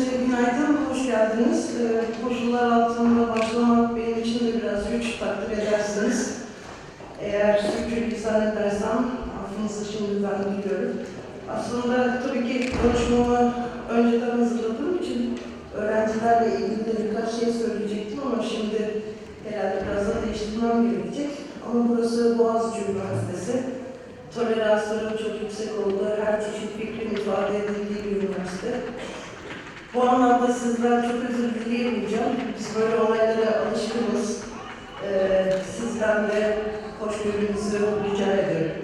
Hepinize günaydın, hoş geldiniz. Ee, koşullar altında başlamak benim için de biraz güç takdir edersiniz. Eğer sürçülisan edersem affınızı şimdiden diliyorum. Aslında tabii ki konuşmamı önceden hazırladığım için öğrencilerle ilgili de birkaç şey söyleyecektim ama şimdi herhalde biraz da değiştirmem gerekecek. Ama burası Boğaziçi Üniversitesi. Toleransların çok yüksek olduğu, her çeşit fikrin ifade edildiği bir üniversite. Bu anlamda sizden çok özür dileyemeyeceğim. Biz böyle olaylara alışkınız. Ee, sizden de hoşgörünüzü rica ediyorum.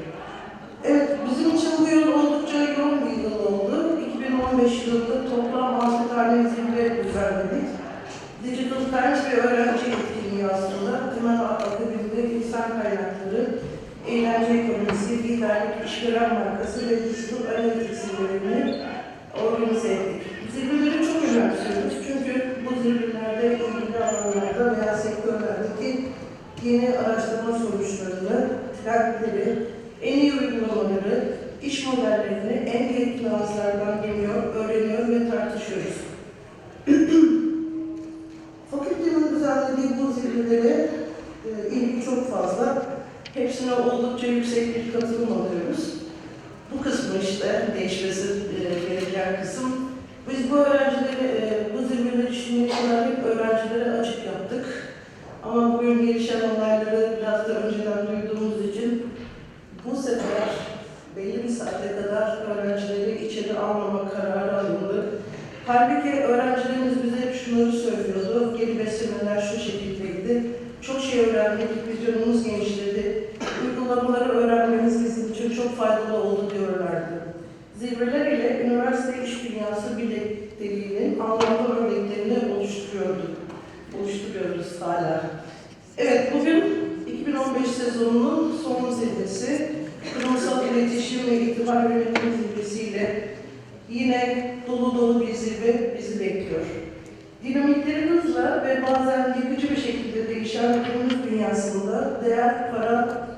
Evet, bizim için bu yıl oldukça yoğun bir yıl oldu. 2015 yılında toplam 6 tane zirve düzenledik. Digital Times ve öğrenci etkinliği aslında temel akademide insan kaynakları, eğlence ekonomisi, liderlik, işveren markası ve digital analytics zirvelerini organize ettik. Zirveleri çok önemsiyoruz çünkü bu zirvelerde ilgili alanlarda veya sektörlerdeki yeni araştırma sonuçlarını, trendleri, en iyi uygulamaları, iş modellerini en yetkili ağızlardan dinliyor, öğreniyor ve tartışıyoruz. Fakültenin düzenlediği bu zirvelere e, ilgi çok fazla. Hepsine oldukça yüksek bir katılım alıyoruz. İşte değişmesi e, gereken kısım. Biz bu öğrencileri, e, bu şimdiye kadar hep öğrencilere açık yaptık. Ama bugün gelişen olayları biraz da önceden duyduğumuz için bu sefer belli bir saate kadar öğrencileri içeri almama kararı alındı. Halbuki öğrencilerimiz bize hep şunları söylüyordu, geri beslemeler şu şekildeydi. Çok şey öğrendik, vizyonumuz genişledi. Uygulamaları öğrenmemiz bizim için çok faydalı oldu diyorlardı. Zirveler ile üniversite iş dünyası birlikteliğinin anlamlı örneklerini oluşturuyorduk. Oluşturuyoruz hala. Evet, bugün 2015 sezonunun son zirvesi, kurumsal iletişim ve itibar yönetim zirvesiyle yine dolu dolu bir zirve bizi bekliyor. Dinamikleri hızla ve bazen yıkıcı bir şekilde değişen günümüz dünyasında değer, para,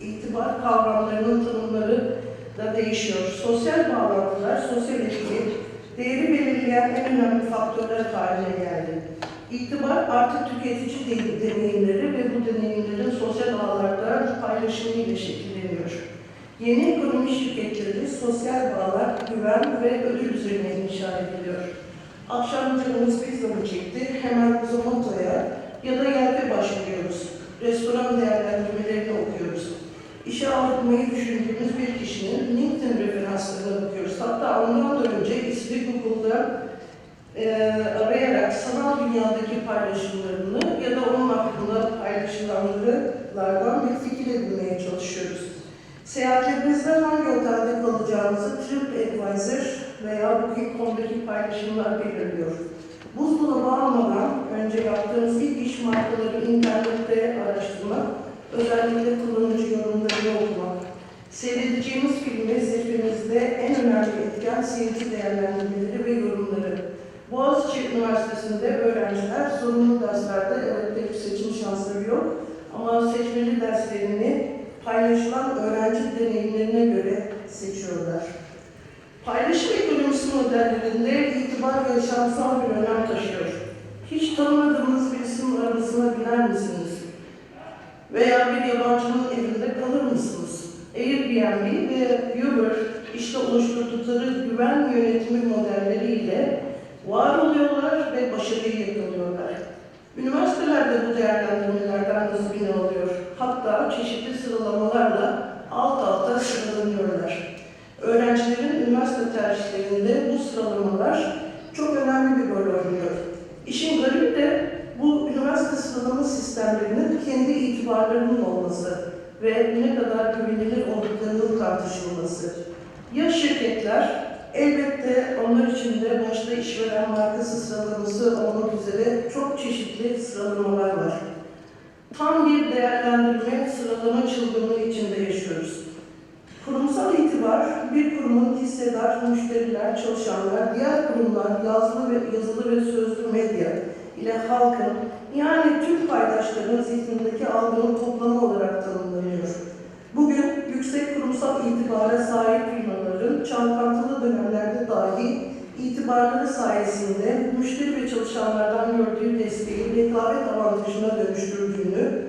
itibar kavramlarının tanımları da değişiyor. Sosyal bağlantılar, sosyal etki, değeri belirleyen en önemli faktörler haline geldi. İtibar artık tüketici de- deneyimleri ve bu deneyimlerin sosyal ağlarda paylaşımıyla şekilleniyor. Yeni ekonomi şirketleri sosyal bağlar, güven ve ödül üzerine inşa ediliyor. Akşam canımız pizza e, arayarak sanal dünyadaki paylaşımlarını ya da onun hakkında paylaşılanlardan bir fikir edinmeye çalışıyoruz. Seyahatlerimizde hangi otelde kalacağımızı TripAdvisor veya Booking.com'daki paylaşımlar belirliyor. Buzdolabı almadan önce yaptığımız ilk iş markaları internette araştırmak, özellikle kullanıcı yorumlarını okumak. Seyredeceğimiz filmi zirvemizde en önemli etken seyirci değerlendirmeleri ve yorumları. Boğaziçi Üniversitesi'nde öğrenciler zorunlu derslerde evet pek seçim şansları yok ama seçmeli derslerini paylaşılan öğrenci deneyimlerine göre seçiyorlar. Paylaşım ekonomisi modellerinde itibar yaşamsal bir önem taşıyor. Hiç tanımadığınız birisinin arabasına biner misiniz? Veya bir yabancının evinde kalır mısınız? Airbnb ve Uber işte oluşturdukları güven yönetimi modelleriyle var oluyorlar ve başarıyı yakalıyorlar. Üniversiteler de bu değerlendirmelerden hızını alıyor. Hatta çeşitli sıralamalarla alt alta sıralanıyorlar. Öğrencilerin üniversite tercihlerinde bu sıralamalar çok önemli bir rol oynuyor. İşin garibi de bu üniversite sıralama sistemlerinin kendi itibarlarının olması ve ne kadar güvenilir olduklarının tartışılması. Ya şirketler, elbette onlar için de başta işveren markası sıralaması olmak üzere çok çeşitli sıralamalar var. Tam bir değerlendirme sıralama çılgınlığı içinde yaşıyoruz. Kurumsal itibar, bir kurumun hissedar, müşteriler, çalışanlar, diğer kurumlar, yazılı ve yazılı ve sözlü medya ile halkın, yani tüm paydaşların zihnindeki algının toplamı olarak tanımlanıyor. Bugün yüksek kurumsal itibara sahip firmaların çalkantılı dönemlerde dahi itibarları sayesinde müşteri ve çalışanlardan gördüğü desteği rekabet avantajına dönüştürdüğünü,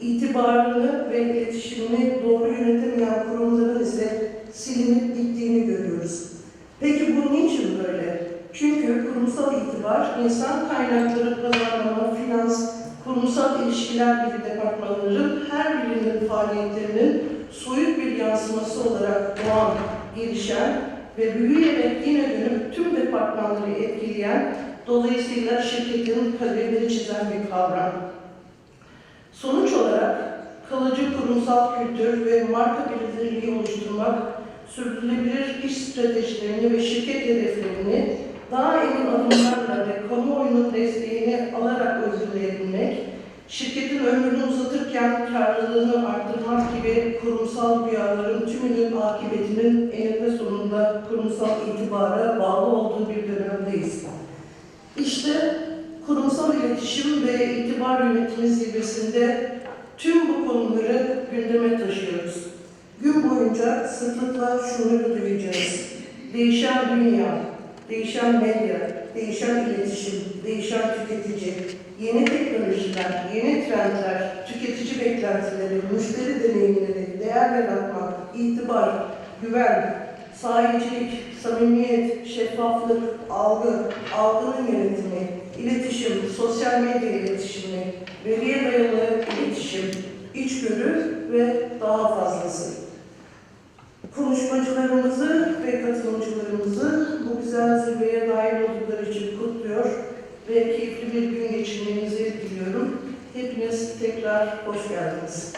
itibarını ve iletişimini doğru yönetemeyen kurumların ise silinip gittiğini görüyoruz. Peki bu niçin böyle? Çünkü kurumsal itibar, insan kaynakları, pazarlama, finans, kurumsal ilişkiler gibi departmanların her birinin faaliyetlerinin soyut bir yansıması olarak doğan, gelişen ve büyüyerek yine dönüp tüm departmanları etkileyen, dolayısıyla şirketin kaderini çizen bir kavram. Sonuç olarak kalıcı kurumsal kültür ve marka bilinirliği oluşturmak, sürdürülebilir iş stratejilerini ve şirket hedeflerini daha emin adımlarla ve kamuoyunun desteğini alarak uygulayabilmek, şirketin ömrünü uzatırken karlılığını arttırmak gibi kurumsal rüyaların tümünün akıbetinin kurumsal itibara bağlı olduğu bir dönemdeyiz. İşte kurumsal iletişim ve itibar yönetimi zirvesinde tüm bu konuları gündeme taşıyoruz. Gün boyunca sıklıkla şunları duyacağız. Değişen dünya, değişen medya, değişen iletişim, değişen tüketici, yeni teknolojiler, yeni trendler, tüketici beklentileri, müşteri deneyimleri, değer yaratmak, itibar, güven, sahicilik, samimiyet, şeffaflık, algı, algının yönetimi, iletişim, sosyal medya iletişimi, veriye dayalı iletişim, içgörü ve daha fazlası. Konuşmacılarımızı ve katılımcılarımızı bu güzel zirveye dahil oldukları için kutluyor ve keyifli bir gün geçirmenizi diliyorum. Hepiniz tekrar hoş geldiniz.